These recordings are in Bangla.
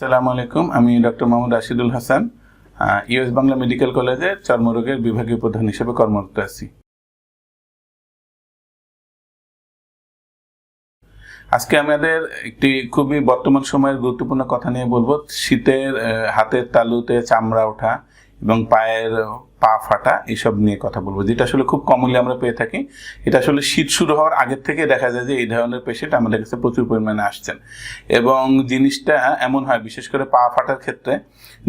আসসালামু আলাইকুম। আমি doctor Mohammad Rashidul Hasan US Bangla medical কলেজের চর্মরোগের বিভাগীয় প্রধান হিসেবে কর্মরত আছি। আজকে আমাদের একটি খুবই বর্তমান সময়ের গুরুত্বপূর্ণ কথা নিয়ে বলব। শীতের হাতের তালুতে চামড়া ওঠা এবং পায়ের পা ফাটা, এসব নিয়ে কথা বলব। যেটা আসলে খুব কমনলি আমরা পেয়ে থাকি, এটা আসলে শীত শুরু হওয়ার আগের থেকে দেখা যায় যে এই ধরনের পেশেন্ট আমাদের কাছে প্রচুর পরিমাণে আসছেন। এবং জিনিসটা এমন হয়, বিশেষ করে পা ফাটার ক্ষেত্রে,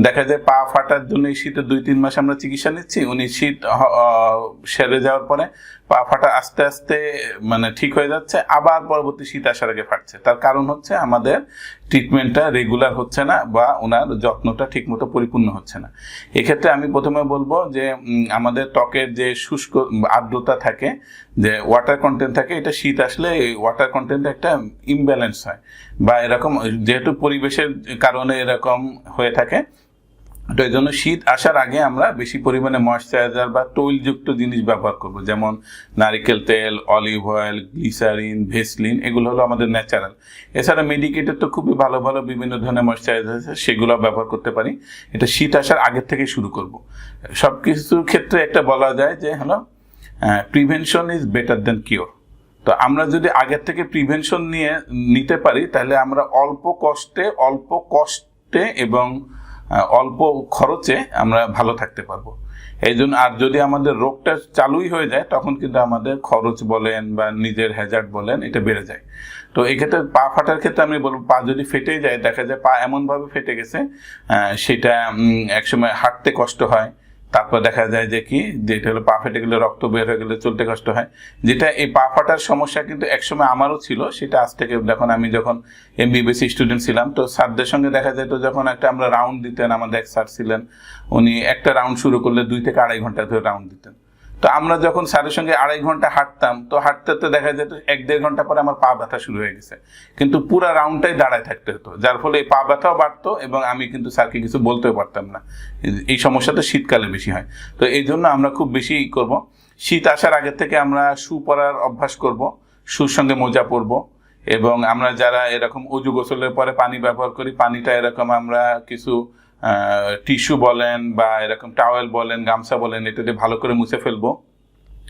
দেখা যায় পা ফাটার জন্য এই শীতের দুই, তিন মাস আমরা চিকিৎসা নিচ্ছি, উনি শীত সেরে যাওয়ার পরে পা ফাটা আস্তে আস্তে মানে ঠিক হয়ে যাচ্ছে, আবার পরবর্তী শীত আসার আগে ফাটছে। তার কারণ হচ্ছে আমাদের ট্রিটমেন্টটা রেগুলার হচ্ছে না বা ওনার যত্নটা ঠিকমতো পরিপূর্ণ হচ্ছে না। এক্ষেত্রে আমি প্রথমে বলব যে উম, আমাদের ত্বকের যে শুষ্ক আর্দ্রতা থাকে যে ওয়াটার কন্টেন্ট থাকে এটা শীত আসলে এই ওয়াটার কন্টেন্ট একটা ইমব্যালেন্স হয়। বা এরকম যেহেতু পরিবেশের কারণে এরকম হয়ে থাকে তো এই জন্য শীত আসার আগে আমরা বেশি পরিমাণে ময়শ্চারাইজার বা তৈলযুক্ত জিনিস ব্যবহার করব। যেমন নারিকেল তেল অলিভ অয়েল গ্লিসারিন ভেসলিন এগুলো হলো আমাদের ন্যাচারাল এছাড়া মেডিকেটের তো খুবই ভালো ভালো বিভিন্ন ধরনের ময়শ্চারাইজার আছে সেগুলো ব্যবহার করতে পারি। এটা শীত আসার আগের থেকে শুরু করব। সব কিছুর ক্ষেত্রে একটা বলা যায় যে, হলো prevention is better than cure তো আমরা যদি আগের থেকে প্রিভেনশন নিয়ে, নিতে পারি, তাহলে আমরা অল্প কষ্টে অল্প কষ্টে এবং অল্প খরচে আমরা ভালো থাকতে পারব। এই জন্য আর যদি আমাদের রোগটা চালুই হয়ে যায়, তখন কিন্তু আমাদের খরচ বলেন বা নিজের হ্যাজার্ড বলেন, এটা বেড়ে যায়। তো এক্ষেত্রে পা ফাটার ক্ষেত্রে আমি বলব, পা যদি ফেটে যায়, দেখা যায় পা এমনভাবে ফেটে গেছে সেটা একসময় হাঁটতে কষ্ট হয় তারপর দেখা যায় যে কি যেটা হলো পা ফেটে গেলে রক্ত বের হয়ে গেলে চলতে কষ্ট হয়। যেটা এই পা ফাটার সমস্যা কিন্তু একসময় আমারও ছিল, সেটা আজ থেকে দেখুন আমি যখন এম বিবিসি স্টুডেন্ট ছিলাম, তো স্যারদের সঙ্গে দেখা যায় তো যখন একটা আমরা রাউন্ড দিতেন, আমাদের এক স্যার ছিলেন, উনি একটা রাউন্ড শুরু করলে দুই থেকে আড়াই ঘণ্টা ধরে রাউন্ড দিতেন। তো আমরা যখন স্যারের সঙ্গে আড়াই ঘণ্টা হাঁটতাম, তো হাঁটতে তো দেখা যেত এক দেড় ঘণ্টা পরে আমার পা ব্যথা শুরু হয়ে গেছে। কিন্তু পুরো রাউন্ডটাই দাঁড়ায় থাকতে হতো, যার ফলে এই পা ব্যথাও বাড়তো এবং আমি কিন্তু স্যারকে কিছু বলতেও পারতাম না। এই সমস্যা তো শীতকালে বেশি হয়। তো এই জন্য আমরা খুব বেশি করব। শীত আসার আগে থেকে আমরা শু পরার অভ্যাস করব, শুর সঙ্গে মোজা পরবো এবং আমরা যারা এরকম অজু গোসলের পরে পানি ব্যবহার করি, পানিটা এরকম আমরা কিছু টিস্যু বলেন বা এরকম টাওয়েল বলেন, গামছা বলেন, এটা দিয়ে ভালো করে মুছে ফেলব।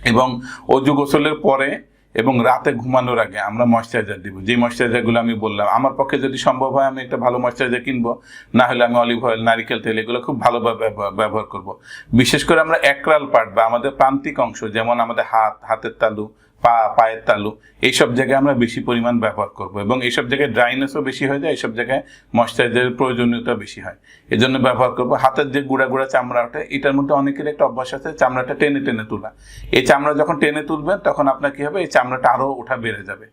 এবং অজু গোসলের পরে এবং রাতে ঘুমানোর আগে আমরা ময়শ্চারাইজার দিব। যে ময়শ্চারাইজারগুলো আমি বললাম, আমার পক্ষে যদি সম্ভব হয় আমি একটা ভালো ময়শ্চারাইজার কিনবো, না হলে আমি অলিভ অয়েল নারিকেল তেল এগুলো খুব ভালোভাবে ব্যবহার- করব। বিশেষ করে আমরা একরাল পার্ট বা আমাদের প্রান্তিক অংশ, যেমন আমাদের হাত, হাতের তালু পা, পায়ের তালু, এইসব জায়গায় আমরা বেশি পরিমাণ ব্যবহার করব এবং এইসব জায়গায় ড্রাইনেসও বেশি হয়ে যায়, এইসব জায়গায় ময়শ্চারাইজারের প্রয়োজনীয়তা বেশি হয়। এই জন্য ব্যবহার করব। হাতের যে গুঁড়া গুঁড়া চামড়া ওঠে, এটার মধ্যে অনেকের একটা অভ্যাস আছে, চামড়াটা টেনে টেনে তোলা। এই চামড়া যখন টেনে তুলবেন, তখন আপনার কী হবে? এই চামড়াটা আরও ওঠা বেড়ে যাবে।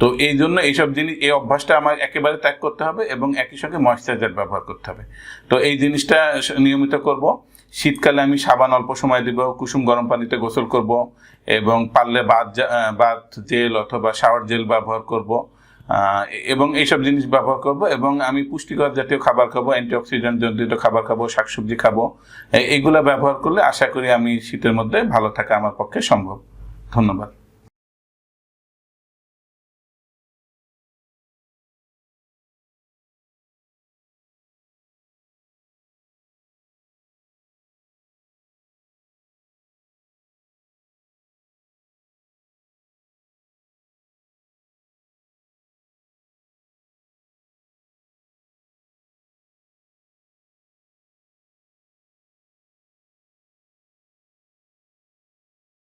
তো এই জন্য এইসব জিনিস, এই অভ্যাসটা আমার একেবারে ত্যাগ করতে হবে এবং একই সঙ্গে ময়শ্চারাইজার ব্যবহার করতে হবে। তো এই জিনিসটা নিয়মিত করব। শীতকালে আমি সাবান অল্প সময় দিব কুসুম গরম পানিতে গোসল করব এবং পারলে আহ, বাথ জেল অথবা শাওয়ার জেল ব্যবহার করব। এবং এইসব জিনিস ব্যবহার করব এবং আমি পুষ্টিকর জাতীয় খাবার খাব অ্যান্টিঅক্সিডেন্ট জনিত খাবার খাব শাকসবজি খাব। এগুলো ব্যবহার করলে আশা করি আমি শীতের মধ্যে ভালো থাকা আমার পক্ষে সম্ভব। ধন্যবাদ।